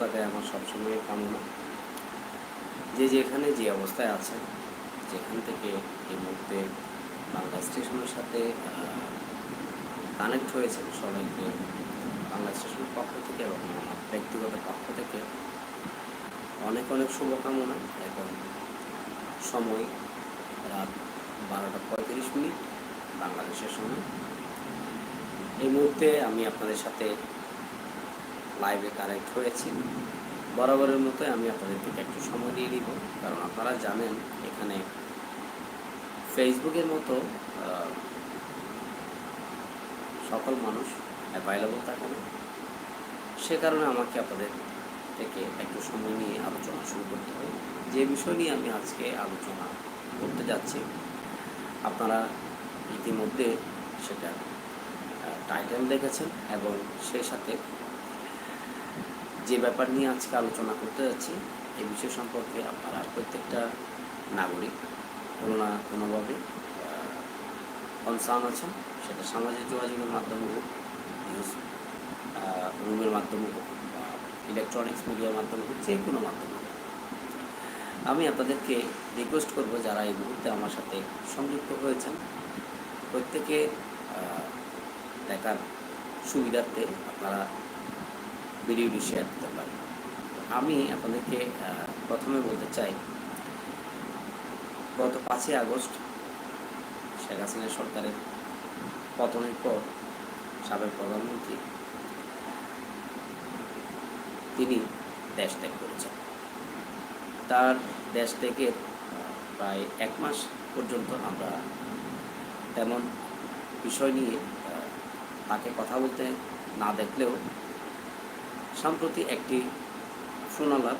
থাকায় আমার সবসময় কামনা যে যেখানে যে অবস্থায় আছে, যেখান থেকে এই মুহূর্তে বাংলা স্টেশনের সাথে কানেক্ট হয়েছেন সবাইকে, বাংলা স্টেশনের পক্ষ থেকে এবং আমার ব্যক্তিগত পক্ষ থেকে অনেক অনেক শুভকামনা। এবং সময় রাত বারোটা পঁয়ত্রিশ মিনিট বাংলাদেশের সময়। এই মুহূর্তে আমি আপনাদের সাথে লাইভে কানেক্ট হয়েছি। বরাবরের মতো আমি আপনাদের থেকে একটু সময় দিয়ে দিব, কারণ আপনারা জানেন এখানে ফেসবুকের মতো সকল মানুষ অ্যাভেলেবল থাকে না সে কারণে আমাকে আপনাদের থেকে একটু সময় নিয়ে আলোচনা শুরু করতে হবে। যে বিষয় নিয়ে আমি আজকে আলোচনা করতে যাচ্ছি, আপনারা ইতিমধ্যে সেটা টাইটেল দেখেছেন এবং সেই সাথে যে ব্যাপার নিয়ে আজকে আলোচনা করতে যাচ্ছি এই বিষয় সম্পর্কে আপনারা প্রত্যেকটা নাগরিক কোনো না কোনোভাবে কনসার্ন আছেন, সেটা সামাজিক যোগাযোগের মাধ্যমে হোক নিউজ রুমের মাধ্যমে হোক ইলেকট্রনিক্স মিডিয়ার মাধ্যমে হোক, যে কোনো মাধ্যমে। আমি আপনাদেরকে রিকোয়েস্ট করব যারা এই মুহূর্তে আমার সাথে সংযুক্ত হয়েছেন, প্রত্যেকে দেখার সুবিধার্থে আপনারা ভিডিওটি শেয়ার করতে পারেন আমি আপনাদেরকে প্রথমে বলতে চাই, গত পাঁচই আগস্ট শেখ হাসিনা সরকারের পতনের পর সাবেক প্রধানমন্ত্রী তিনি দেশ ত্যাগ করেছেন। তার দেশ ত্যাগের প্রায় এক মাস পর্যন্ত আমরা তেমন বিষয় নিয়ে তাকে কথা বলতে না দেখলেও সম্প্রতি একটি সুনালাপ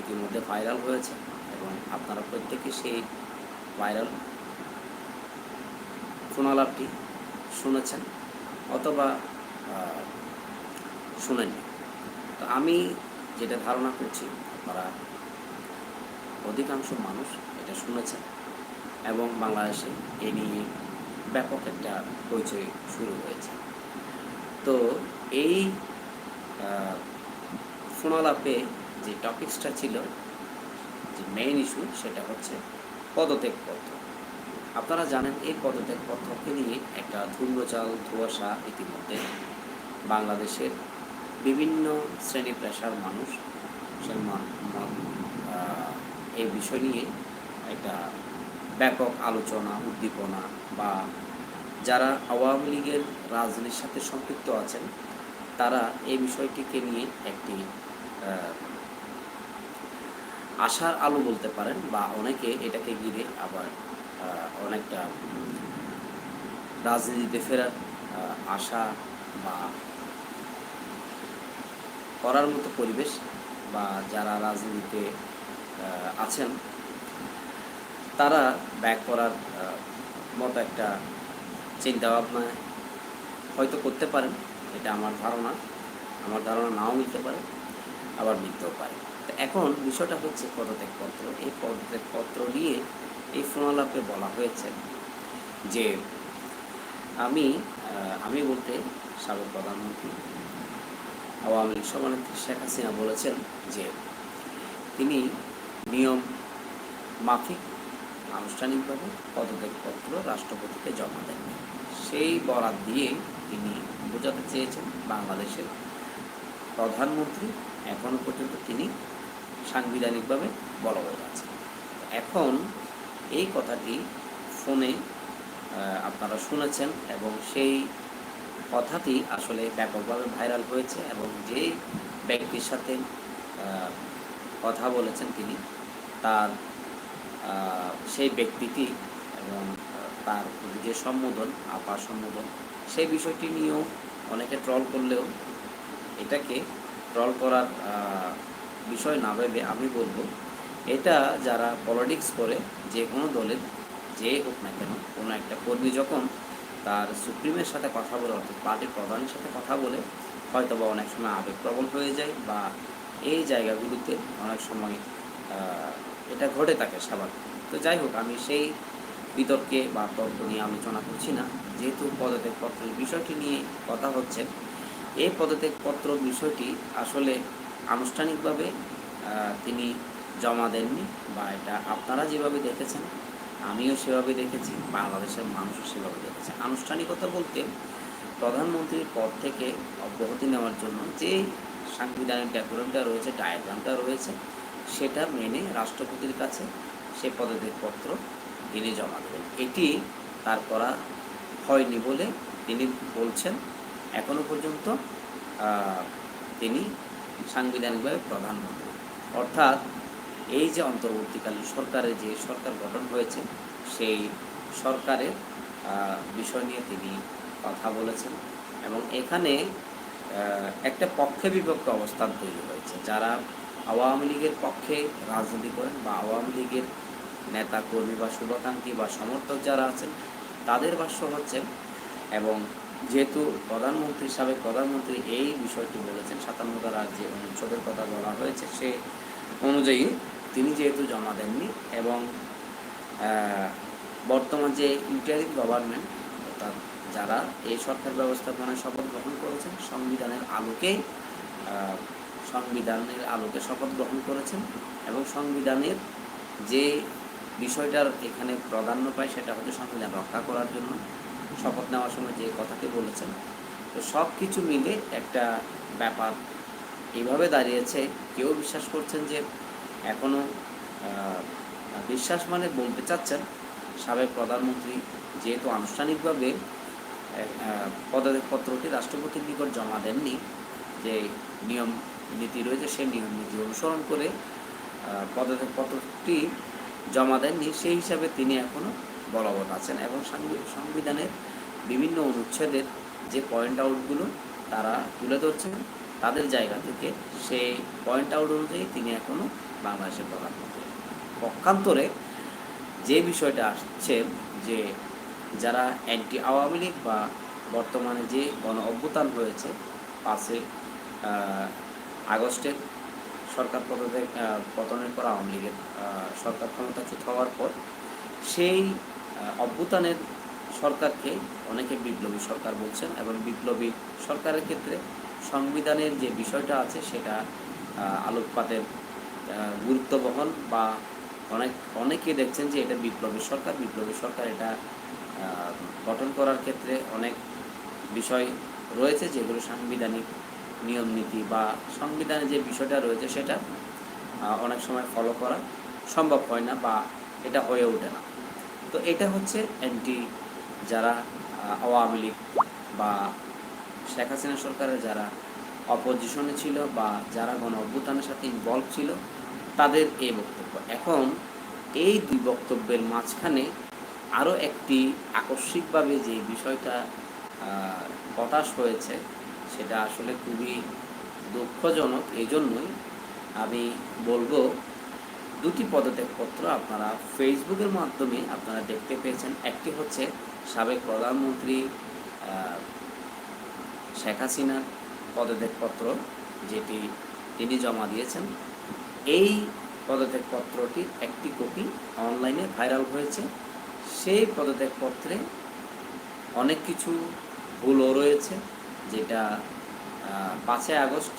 ইতিমধ্যে ভাইরাল হয়েছে এবং আপনারা প্রত্যেকে সেই ভাইরাল সুনালাপটি শুনেছেন অথবা শুনেননি। তো আমি যেটা ধারণা করছি, আপনারা অধিকাংশ মানুষ এটা শুনেছেন এবং বাংলাদেশে এ নিয়ে ব্যাপক একটা পরিচয় শুরু হয়েছে। তো এই ফোনালাপে যে টপিক্সটা ছিল, যে মেইন ইস্যু সেটা হচ্ছে পদত্যাগপত্র। আপনারা জানেন এই পদত্যাগপত্রকে নিয়ে একটা ধূম্রচাল, ধোঁয়াশা ইতিমধ্যে বাংলাদেশের বিভিন্ন শ্রেণি পেশার মানুষ এই বিষয় নিয়ে একটা ব্যাপক আলোচনা, উদ্দীপনা বা যারা আওয়ামী লীগের রাজনীতির সাথে সম্পৃক্ত আছেন তারা এই বিষয়টিকে নিয়ে একটি আশার আলো বলতে পারেন বা অনেকে এটাকে ঘিরে আবার অনেকটা রাজনীতিতে ফেরার আশা বা করার মতো পরিবেশ বা যারা রাজনীতিতে আছেন, তারা ব্যাক করার মতো একটা চিন্তা ভাবনা হয়তো করতে পারেন। এটা আমার ধারণা। আমার ধারণা নাও নিতে পারে, আবার নিতেও পারে। তো এখন বিষয়টা হচ্ছে পদত্যাগপত্র। এই পদত্যাগপত্র নিয়ে এই ফোনালাপে বলা হয়েছে যে আমি আমি বলতে সাবেক প্রধানমন্ত্রী আওয়ামী লীগ সভানেত্রী শেখ হাসিনা বলেছেন যে তিনি নিয়ম মাফিক, আনুষ্ঠানিকভাবে পদত্যাগপত্র রাষ্ট্রপতিকে জমা দেন সেই বরাত দিয়ে তিনি বোঝাতে চেয়েছেন বাংলাদেশের প্রধানমন্ত্রী এখনও পর্যন্ত তিনি সাংবিধানিকভাবে বলবৎ আছেন। এখন এই কথাটি ফোনে আপনারা শুনেছেন এবং সেই কথাটি আসলে ব্যাপকভাবে ভাইরাল হয়েছে এবং যে ব্যক্তির সাথে কথা বলেছেন তিনি, তার সেই ব্যক্তিটি এবং তার যে সম্বোধন আপার সম্বোধন সেই বিষয়টি নিয়েও অনেকে ট্রল করলেও এটাকে ট্রল করার বিষয় না ভেবে আমি বলব, এটা যারা পলিটিক্স করে, যে কোনো দলের, যে হোক না কেন, কোনো একটা কর্মী যখন তার সুপ্রিমের সাথে কথা বলে, অর্থাৎ পার্টির প্রধানের সাথে কথা বলে হয়তো বা অনেক সময় আবেগপ্রবণ হয়ে যায় বা এই জায়গাগুলোতে অনেক সময় এটা ঘটে থাকে স্বাভাবিক। তো যাই হোক, আমি সেই বিতর্কে বা তর্ক নিয়ে আলোচনা করছি না। যেহেতু পদত্যাগপত্রের বিষয়টি নিয়ে কথা হচ্ছে এই পদত্যাগপত্র বিষয়টি আসলে আনুষ্ঠানিকভাবে তিনি জমা দেননি বা এটা আপনারা যেভাবে দেখেছেন, আমিও সেভাবে দেখেছি, বাংলাদেশের মানুষও সেভাবে দেখেছে। আনুষ্ঠানিকতা বলতে প্রধানমন্ত্রীর পদ থেকে অব্যাহতি নেওয়ার জন্য যে সাংবিধানিক ডেকোরেমটা রয়েছে, ডায়াগ্রামটা রয়েছে, সেটা মেনে রাষ্ট্রপতির কাছে সে পদত্যাগপত্র তিনি জমা দেবেন। এটি তার করা হয়নি বলে তিনি বলছেন। এখনও পর্যন্ত তিনি সাংবিধানিকভাবে প্রধানমন্ত্রী। অর্থাৎ এই যে অন্তর্বর্তীকালীন সরকারের যে সরকার গঠন হয়েছে, সেই সরকারের বিষয় নিয়ে তিনি কথা বলেছেন এবং এখানে একটা পক্ষে বিপক্ষে অবস্থান তৈরি হয়েছে। যারা আওয়ামী লীগের পক্ষে রাজনীতি করেন বা আওয়ামী লীগের নেতা কর্মী বা শুভাকাঙ্ক্ষী বা সমর্থক যারা আছেন, তাদের ভাষ্য হচ্ছে এবং যেহেতু প্রধানমন্ত্রী সাবেক প্রধানমন্ত্রী এই বিষয়টি বলেছেন সাতান্ন ধারা যে অনুচ্ছেদের কথা বলা হয়েছে, সে অনুযায়ী তিনি যেহেতু জমা দেননি এবং বর্তমান যে ইন্টারিম গভর্নমেন্ট অর্থাৎ যারা এই সরকার ব্যবস্থাপনায় শপথ গ্রহণ করেছেন, সংবিধানের আলোকে সংবিধানের আলোকে শপথ গ্রহণ করেছেন এবং সংবিধানের যে বিষয়টার এখানে প্রাধান্য পায় সেটা হচ্ছে সংবিধান রক্ষা করার জন্য। শপথ নেওয়ার সময় যে কথাটি বলেছেন। তো সব কিছু মিলে একটা ব্যাপার এইভাবে দাঁড়িয়েছে। কেউ বিশ্বাস করছেন যে এখনও বিশ্বাস মানে বলতে চাচ্ছেন, সাবেক প্রধানমন্ত্রী যেহেতু আনুষ্ঠানিকভাবে পদত্যাগপত্রটি রাষ্ট্রপতির নিকট জমা দেননি, যে নিয়ম নীতি রয়েছে সেই নিয়ম নীতি অনুসরণ করে পদত্যাগপত্রটি জমা দেননি সেই হিসাবে তিনি এখনও বলবৎ আছেন এবং সংবিধানের বিভিন্ন অনুচ্ছেদের যে পয়েন্ট আউটগুলো তারা তুলে ধরছেন তাদের জায়গা থেকে সেই পয়েন্ট আউট অনুযায়ী তিনি এখনও বাংলাদেশের প্রধানমন্ত্রী। পক্ষান্তরে যে বিষয়টা আসছে যে যারা অ্যান্টি আওয়ামী লীগ বা বর্তমানে যে গণ অভ্যুত্থান হয়েছে আহ, আগস্টের সরকার পদত্যাগ পতনের পর আওয়ামী লীগের সরকার ক্ষমতাচ্যুত হওয়ার পর সেই অভ্যুত্থানের সরকারকে অনেকে বিপ্লবী সরকার বলছেন এবং বিপ্লবী সরকারের ক্ষেত্রে সংবিধানের যে বিষয়টা আছে সেটা আলোকপাতের গুরুত্ব বহন বা অনেক, অনেকে দেখছেন যে এটা বিপ্লবী সরকার বিপ্লবী সরকার এটা গঠন করার ক্ষেত্রে অনেক বিষয় রয়েছে যেগুলো সাংবিধানিক নিয়ম নীতি বা সংবিধানে যে বিষয়টা রয়েছে সেটা অনেক সময় ফলো করা সম্ভব হয় না বা এটা হয়ে ওঠে না। তো এটা হচ্ছে অ্যান্টি যারা আওয়ামী লীগ বা শেখ হাসিনা সরকারের যারা অপোজিশনে ছিল বা যারা গণ অভ্যুত্থানের সাথে ইনভলভ ছিল, তাদের এই বক্তব্য। এখন এই দুই বক্তব্যের মাঝখানে আরও একটি আকস্মিকভাবে যে বিষয়টা হতাশ হয়েছে সেটা আসলে খুবই দুঃখজনক এই জন্যই আমি বলব দুটি পদত্যাগপত্র আপনারা ফেসবুকের মাধ্যমে আপনারা দেখতে পেয়েছেন। একটি হচ্ছে সাবেক প্রধানমন্ত্রী শেখ হাসিনার পদত্যাগপত্র যেটি তিনি জমা দিয়েছেন। এই পদত্যাগপত্রটির একটি কপি অনলাইনে ভাইরাল হয়েছে। সেই পদত্যাগপত্রে অনেক কিছু ভুলও রয়েছে। যেটা পাঁচই আগস্ট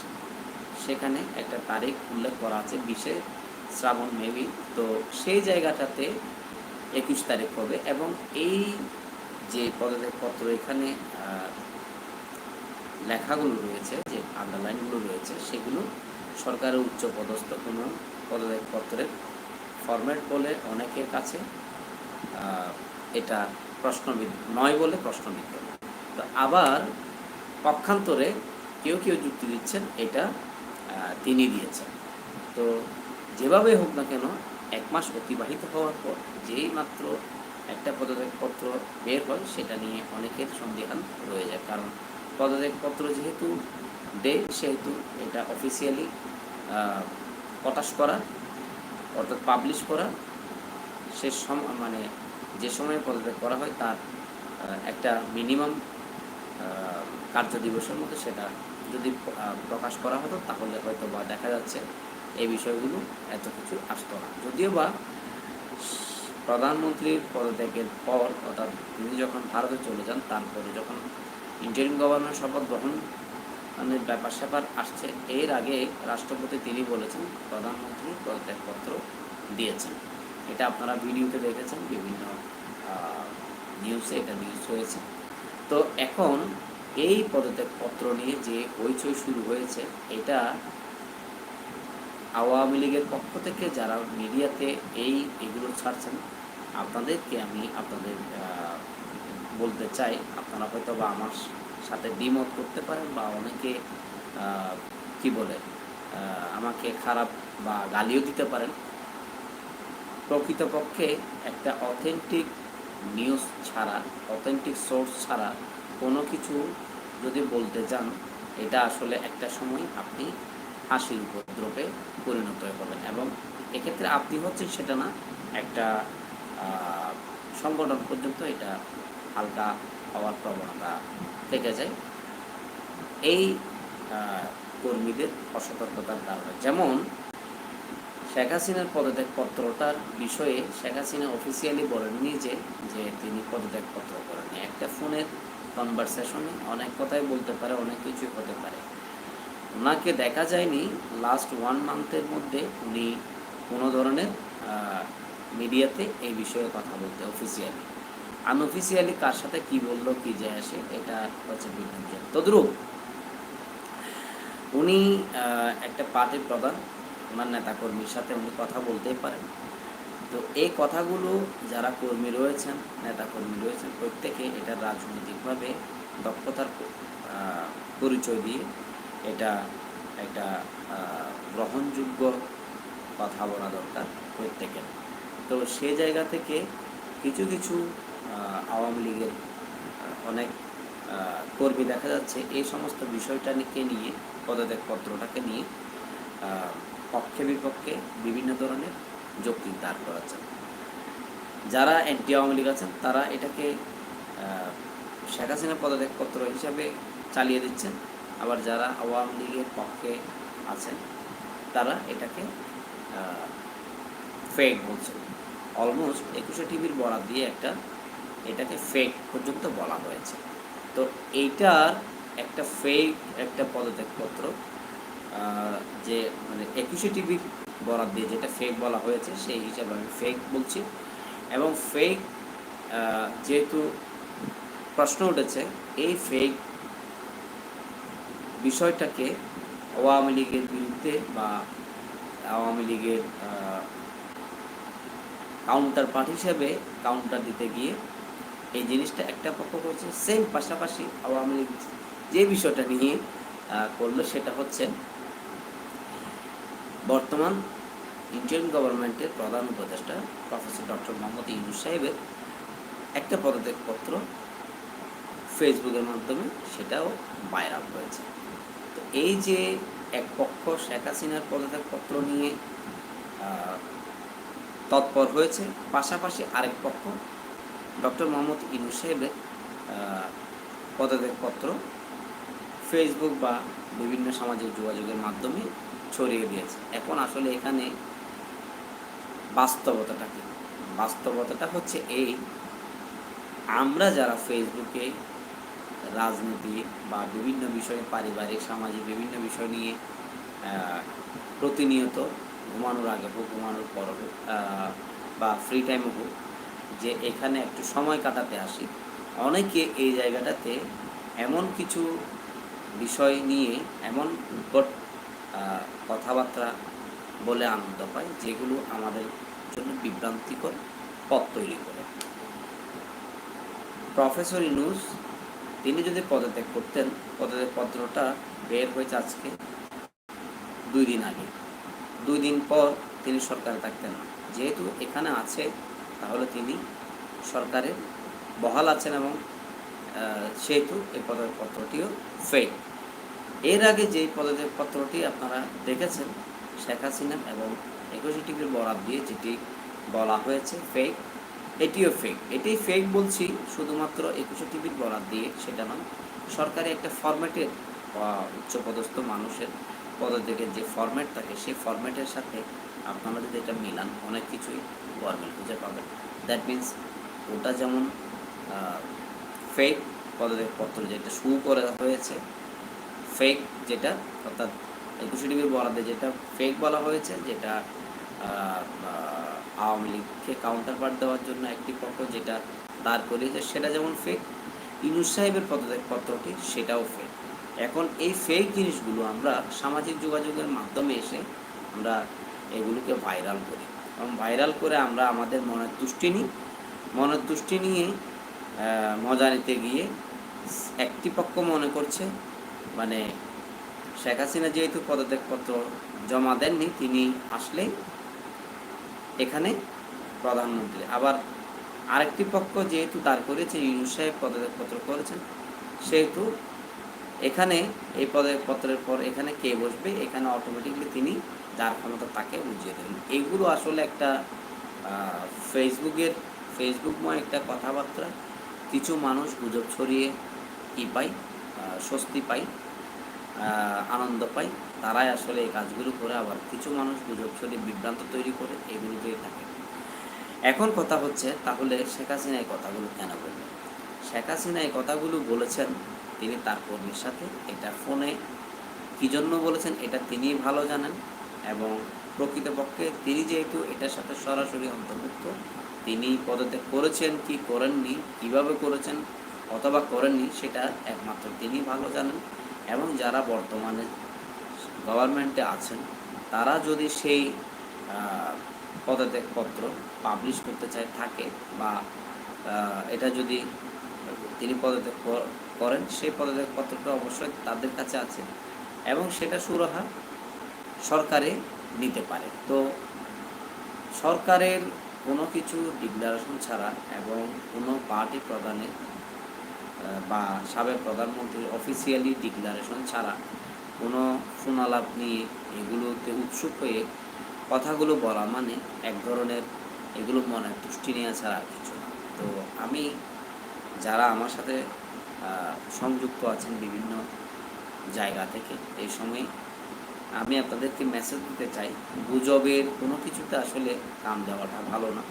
সেখানে একটা তারিখ উল্লেখ করা আছে, বিশে শ্রাবণ মেবি তো সেই জায়গাটাতে একুশ তারিখ হবে এবং এই যে পদত্যাগপত্র এখানে লেখাগুলো রয়েছে, যে আন্ডারলাইনগুলো রয়েছে, সেগুলো সরকারের উচ্চ পদস্থ কোনো পদত্যাগপত্রের ফরম্যাট বলে অনেকের কাছে এটা প্রশ্নবিদ্ধ নয় বলে প্রশ্নবিদ্ধ। তো আবার পক্ষান্তরে কেউ কেউ যুক্তি দিচ্ছেন, এটা তিনি দিয়েছেন। তো যেভাবে হোক না কেন, এক মাস অতিবাহিত হওয়ার পর যেই মাত্র একটা পদত্যাগপত্র বের হয়, সেটা নিয়ে অনেকের সন্দেহান রয়ে যায়। কারণ পদত্যাগপত্র যেহেতু ডে সেহেতু এটা অফিসিয়ালি প্রকাশ করা, অর্থাৎ পাবলিশ করা, সে সম মানে যে সময়ে পদত্যাগ করা হয়, তার একটা মিনিমাম কার্য দিবসের মধ্যে সেটা যদি প্রকাশ করা হতো, তাহলে হয়তো বা দেখা যাচ্ছে এই বিষয়গুলো এত কিছু আসতো না। যদিও বা প্রধানমন্ত্রীর পদত্যাগের পর, অর্থাৎ তিনি যখন ভারতে চলে যান, তারপরে যখন ইন্টারিম গভর্নর শপথ গ্রহণ মানে ব্যাপার স্যাপার আসছে, এর আগে রাষ্ট্রপতি তিনি বলেছেন, প্রধানমন্ত্রী পদত্যাগপত্র দিয়েছেন। এটা আপনারা ভিডিওতে দেখেছেন, বিভিন্ন নিউজে এটা নিউজ হয়েছে। তো এখন এই পদত্যাগপত্র নিয়ে যে হইচই শুরু হয়েছে, এটা আওয়ামী লীগের পক্ষ থেকে যারা মিডিয়াতে এই এগুলো ছাড়ছেন, আপনাদেরকে আমি আপনাদের বলতে চাই, আপনারা হয়তো বা আমার সাথে দ্বিমত করতে পারেন বা অনেকে কি বলে আমাকে খারাপ বা গালিও দিতে পারেন। প্রকৃতপক্ষে একটা অথেন্টিক নিউজ ছাড়া অথেন্টিক সোর্স ছাড়া কোনো কিছু যদি বলতে যান এটা আসলে একটা সময় আপনি হাসির উপদ্রবে পরিণত পড়বেন এবং এক্ষেত্রে আপনি হচ্ছেন সেটা না, একটা সংগঠন পর্যন্ত এটা হালকা হওয়ার প্রবণতা থেকে যায়। এই কর্মীদের অসতর্কতার কারণে। যেমন, শেখ হাসিনার পদত্যাগপত্রটার বিষয়ে শেখ হাসিনা অফিসিয়ালি বলেননি যে যে তিনি পদত্যাগপত্র করেননি। একটা ফোনের কনভারসেশনে অনেক কথাই বলতে পারে, অনেক কিছুই হতে পারে। ওনাকে দেখা যায়নি লাস্ট ওয়ান মান্থের মধ্যে উনি কোনো ধরনের মিডিয়াতে এই বিষয়ে কথা বলতে অফিসিয়ালি আনঅফিসিয়ালি কার সাথে কি বলল, কি যায় আসে, এটা হচ্ছে ভিন্ন বিষয় তদ্রুপ, উনি একটা পার্টির প্রধান, ওনার নেতাকর্মীর সাথে উনি কথা বলতেই পারেন। তো এই কথাগুলো যারা কর্মী রয়েছেন নেতা কর্মী রয়েছেন, প্রত্যেকে এটা রাজনৈতিকভাবে দক্ষতার পরিচয় দিয়ে এটা একটা গ্রহণযোগ্য কথা বলা দরকার প্রত্যেকের। তো সে জায়গা থেকে কিছু কিছু আওয়ামী লীগের অনেক কর্মী দেখা যাচ্ছে এই সমস্ত বিষয়টাকে নিয়ে, পদত্যাগপত্রটাকে নিয়ে পক্ষে বিপক্ষে বিভিন্ন ধরনের যৌক্তিক দাঁড় করাচ্ছেন। যারা অ্যান্টি আওয়ামী লীগ আছেন, তারা এটাকে শেখ হাসিনা পদত্যাগপত্র হিসাবে চালিয়ে দিচ্ছেন। আবার যারা আওয়ামী লীগের পক্ষে আছেন, তারা এটাকে ফেক বলছেন অলমোস্ট একুশে টিভির বরাদ দিয়ে একটা এটাকে ফেক পর্যন্ত বলা হয়েছে। তো এইটার একটা ফেক একটা পদত্যাগপত্র যে মানে একুশে টিভির বরাদ দিয়ে যেটা ফেক বলা হয়েছে, সেই হিসাবে আমি ফেক বলছি। এবং ফেক যেহেতু প্রশ্ন উঠেছে, এই ফেক বিষয়টাকে আওয়ামী লীগের বিরুদ্ধে বা আওয়ামী লীগের কাউন্টার পার্ট হিসেবে কাউন্টার দিতে গিয়ে এই জিনিসটা একটা পক্ষ করছে। সেম পাশাপাশি আওয়ামী লীগ যে বিষয়টা নিয়ে করল, সেটা হচ্ছে বর্তমান ইন্ডিয়ান গভর্নমেন্টের প্রধান উপদেষ্টা প্রফেসর ডক্টর মোহাম্মদ ইউনুস সাহেবের একটা পদত্যাগপত্র ফেসবুকের মাধ্যমে সেটাও ভাইরাল হয়েছে। তো এই যে এক পক্ষ শেখ হাসিনার পদত্যাগপত্র নিয়ে তৎপর হয়েছে, পাশাপাশি আরেক পক্ষ ডক্টর মোহাম্মদ ইনু সাহেবের পদত্যাগপত্র ফেসবুক বা বিভিন্ন সামাজিক যোগাযোগের মাধ্যমে ছড়িয়ে দিয়েছে। এখন আসলে এখানে বাস্তবতাটা কি? বাস্তবতাটা হচ্ছে এই, আমরা যারা ফেসবুকে রাজনীতি বা বিভিন্ন বিষয়ে পারিবারিক, সামাজিক বিভিন্ন বিষয় নিয়ে প্রতিনিয়ত ঘুমানোর আগে হোক, ঘুমানোর পর হোক বা ফ্রি টাইম হোক, যে এখানে একটু সময় কাটাতে আসি, অনেকে এই জায়গাটাতে এমন কিছু বিষয় নিয়ে, এমন কথাবার্তা বলে আনন্দ পায়, যেগুলো আমাদের জন্য বিভ্রান্তিকর পথ তৈরি করে। প্রফেসর ইনুস, তিনি যদি পদত্যাগ করতেন, পদত্যাগ পত্রটা বের হয়েছে আজকে, দুই দিন আগে। দুই দিন পর তিনি সরকারে থাকতেন যেহেতু এখানে আছে, তাহলে তিনি সরকারের বহাল আছেন এবং সেহেতু এই পদত্যাগপত্রটিও ফেক এর আগে যে পদত্যাগপত্রটি আপনারা দেখেছেন, শেখ হাসিনা এবং একুশে টিভির বরাদ দিয়ে যেটি বলা হয়েছে ফেক এটিও ফেক এটি ফেক বলছি শুধুমাত্র একুশে টিভির বরাদ দিয়ে, সেটা নয়। সরকারি একটা ফরম্যাটের উচ্চপদস্থ মানুষের পদত্যাগের যে ফরম্যাট থাকে, সেই ফরম্যাটের সাথে আপনারা যদি এটা মিলান, অনেক কিছুই গরমিল খুঁজে পাবেন। দ্যাট মিন্স ওটা যেমন ফেক পদত্যাগপত্র যেটা শু করা হয়েছে ফেক যেটা, অর্থাৎ একুশে টিভির বরাদ্দে যেটা ফেক বলা হয়েছে, যেটা আওয়ামী লীগকে কাউন্টার পার্ট দেওয়ার জন্য একটি পক্ষ যেটা দাঁড় করিয়েছে, সেটা যেমন ফেক ইনুস সাহেবের পদত্যাগপত্রটি সেটাও ফেক এখন এই ফেক জিনিসগুলো আমরা সামাজিক যোগাযোগের মাধ্যমে এসে আমরা এগুলোকে ভাইরাল করি। এবং ভাইরাল করে আমরা আমাদের মনের তুষ্টি নিই, মনের তুষ্টি নিয়ে মজা নিতে গিয়ে একটি পক্ষ মনে করছে মানে শেখ হাসিনা যেহেতু পদত্যাগপত্র জমা দেননি, তিনি আসলেই এখানে প্রধানমন্ত্রী। আবার আরেকটি পক্ষ যেহেতু দাঁড় করেছে ইউনুস সাহেব পদত্যাগপত্র করেছেন, সেহেতু এখানে এই পদত্যাগপত্রের পর এখানে কে বসবে, এখানে অটোমেটিকলি তিনি যার ক্ষমতা তাকে বুঝিয়ে দেবেন। এইগুলো আসলে একটা ফেসবুকের, ফেসবুকময় একটা কথাবার্তা। কিছু মানুষ গুজব ছড়িয়ে কী পায়? স্বস্তি আহ, আনন্দ পায় তারাই আসলে এই কাজগুলো করে আবার কিছু মানুষ গুজব ছড়িয়ে বিভ্রান্ত তৈরি করে এগুলো দিয়ে থাকে। এখন কথা হচ্ছে তাহলে শেখ হাসিনা এই কথাগুলো কেন বললেন? শেখ হাসিনা এই কথাগুলো বলেছেন তিনি তার কর্মীর সাথে এটা ফোনে কী জন্য বলেছেন এটা তিনিই ভালো জানেন এবং প্রকৃতপক্ষে তিনি যেহেতু এটার সাথে সরাসরি অন্তর্ভুক্ত তিনি পদত্যাগ করেছেন কি করেননি কীভাবে করেছেন অথবা করেননি সেটা একমাত্র তিনি ভালো জানেন। এবং যারা বর্তমানে গভর্নমেন্টে আছেন তারা যদি সেই পদত্যাগপত্র পাবলিশ করতে চায় থাকে বা এটা যদি তিনি পদত্যাগ করেন সেই পদত্যাগপত্রটা অবশ্যই তাদের কাছে আছে এবং সেটা সুরাহা সরকারে নিতে পারে। তো সরকারের কোনো কিছু ডিক্লারেশন ছাড়া এবং কোনো পার্টি আহ, বা সাবেক প্রধানমন্ত্রীর অফিসিয়ালি ডিক্লারেশন ছাড়া কোনো ফোনালাপ নিয়ে এগুলোতে উৎসুক হয়ে কথাগুলো বলা মানে এক ধরনের এগুলো মনে তুষ্টি নেওয়া ছাড়া কিছু না। তো আমি যারা আমার সাথে সংযুক্ত আছেন বিভিন্ন জায়গা থেকে, এই সময় আমি আপনাদেরকে মেসেজ দিতে চাই, গুজবের কোনো কিছুতে আসলে কাম দেওয়াটা ভালো না।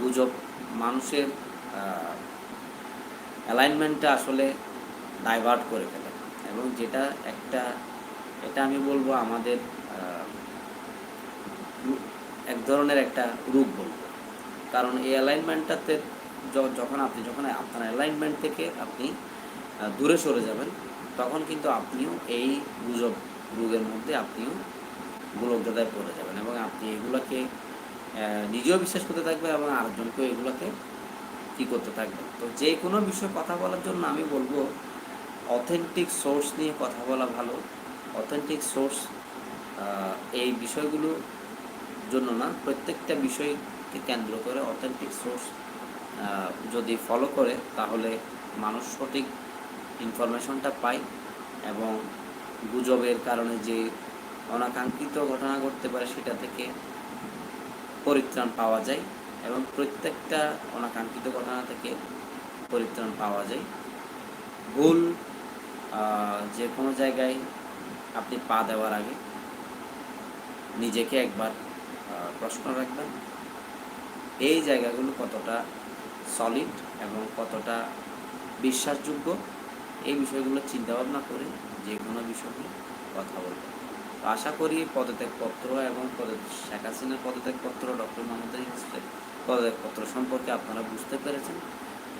গুজব মানুষের অ্যালাইনমেন্টটা আসলে ডাইভার্ট করে ফেলে। এবং যেটা একটা, এটা আমি বলব আমাদের এক ধরনের একটা রূপ বলব। কারণ এই অ্যালাইনমেন্টটাতে যখন আপনি, যখন আপনার অ্যালাইনমেন্ট থেকে আপনি দূরে সরে যাবেন, তখন কিন্তু আপনিও এই গুজব রোগের মধ্যে আপনিও গোলকদাদায় পড়ে যাবেন এবং আপনি এগুলোকে নিজেও বিশ্বাস করতে থাকবেন এবং আরেকজনকেও এগুলোকে কী করতে থাকবেন তো যে কোনো বিষয়ে কথা বলার জন্য আমি বলব অথেন্টিক সোর্স নিয়ে কথা বলা ভালো। অথেন্টিক সোর্স এই বিষয়গুলো জন্য না, প্রত্যেকটা বিষয়কে কেন্দ্র করে অথেন্টিক সোর্স যদি ফলো করে, তাহলে মানুষ সঠিক ইনফরমেশনটা পায় এবং গুজবের কারণে যে অনাকাঙ্ক্ষিত ঘটনা ঘটতে পারে, সেটা থেকে পরিত্রাণ পাওয়া যায়। এবং প্রত্যেকটা অনাকাঙ্ক্ষিত ঘটনা থেকে পরিত্রাণ পাওয়া যায়। ভুল যে কোনো জায়গায় আপনি পা দেওয়ার আগে নিজেকে একবার প্রশ্ন রাখবেন, এই জায়গাগুলো কতটা সলিড এবং কতটা বিশ্বাসযোগ্য? এই বিষয়গুলো চিন্তা ভাবনা করে যে কোনো বিষয় নিয়ে কথা বলবেন। আশা করি পদত্যাগপত্র এবং শেখ হাসিনার পদত্যাগপত্র ডক্টর মোহাম্মদ ইউনুসের পদত্যাগপত্র সম্পর্কে আপনারা বুঝতে পেরেছেন।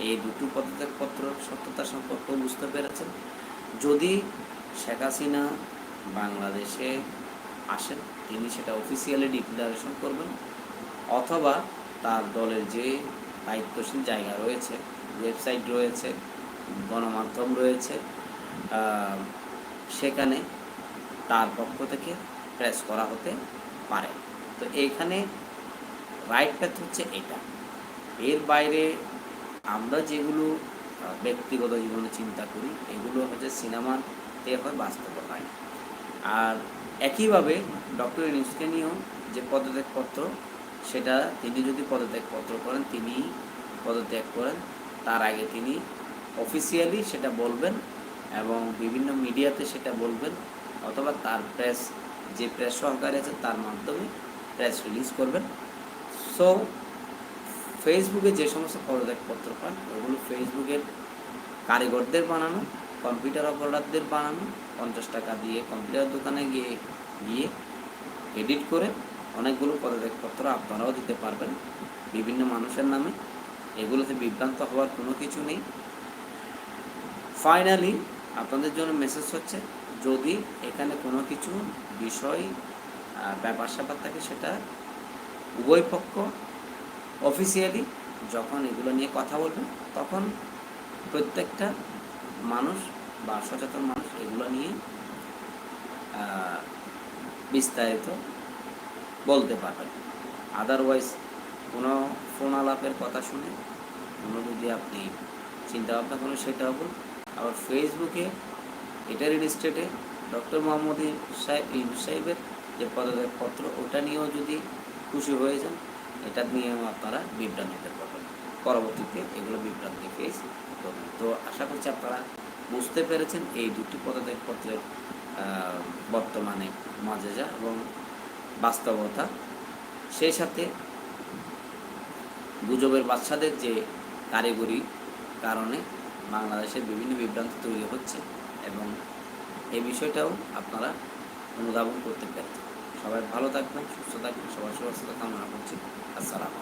এই দুটো পদত্যাগপত্র সত্যতা সম্পর্কেও বুঝতে পেরেছেন। যদি শেখ হাসিনা বাংলাদেশে আসেন, তিনি সেটা অফিসিয়ালি ডিক্লারেশন করবেন, অথবা তার দলের যে দায়িত্বশীল জায়গা রয়েছে ওয়েবসাইট রয়েছে, গণমাধ্যম রয়েছে সেখানে তার পক্ষ থেকে প্রেস করা হতে পারে। তো এইখানে রাইট প্যাথ হচ্ছে এটা। এর বাইরে আমরা যেগুলো ব্যক্তিগত জীবনে চিন্তা করি, এগুলো হচ্ছে সিনেমাতে হয় বাস্তব হয়। আর একইভাবে ডক্টর ইউনুসকে নিয়েও যে পদত্যাগপত্র, সেটা তিনি যদি পদত্যাগপত্র করেন, তিনি পদত্যাগ করেন, তার আগে তিনি অফিসিয়ালি সেটা বলবেন এবং বিভিন্ন মিডিয়াতে সেটা বলবেন, অথবা তার প্রেস যে প্রেস সহকারী আছে তার মাধ্যমে প্রেস রিলিজ করবেন। সো ফেসবুকে যে সমস্ত পদত্যাগপত্র পান ওগুলো ফেসবুকের কারিগরদের বানানো কম্পিউটার অপারেটরদের বানানো, পঞ্চাশ টাকা দিয়ে কম্পিউটার দোকানে গিয়ে গিয়ে এডিট করে অনেকগুলো পদত্যাগপত্র আপনারাও দিতে পারবেন। বিভিন্ন মানুষের নামে। এগুলোতে বিভ্রান্ত হওয়ার কোনো কিছু নেই। ফাইনালি আপনাদের জন্য মেসেজ হচ্ছে, যদি এখানে কোনো কিছু বিষয় ব্যাপার স্যাপার থাকে সেটা উভয় পক্ষ অফিসিয়ালি যখন এগুলো নিয়ে কথা বলবেন তখন প্রত্যেকটা মানুষ বা সচেতন মানুষ এগুলো নিয়ে বিস্তারিত বলতে পারবেন আদারওয়াইজ কোনো ফোন আলাপের কথা শুনে, কোনো যদি আপনি চিন্তা ভাবনা করেন সেটা বলুন আবার ফেসবুকে এটা রিল স্টেটে ডক্টর মোহাম্মদ সাহেব সাহেবের যে পদত্যাগপত্র, ওটা নিয়েও যদি খুশি হয়ে যান, এটা নিয়েও আপনারা বিভ্রান্তিতে পাবেন পরবর্তীতে এগুলো বিভ্রান্তি ফেস করবেন। তো আশা করছি আপনারা বুঝতে পেরেছেন এই দুটি পদত্যাগপত্রের বর্তমানে মাজেজা এবং বাস্তবতা। সেই সাথে গুজবের বাচ্চাদের যে কারিগরি কারণে বাংলাদেশের বিভিন্ন বিভ্রান্তি তৈরি হচ্ছে এবং এই বিষয়টাও আপনারা অনুধাবন করতে পেরেছেন। সবাই ভালো থাকবেন সুস্থ থাকবেন সবার সুস্থতা কামনা করছি। আসসালাম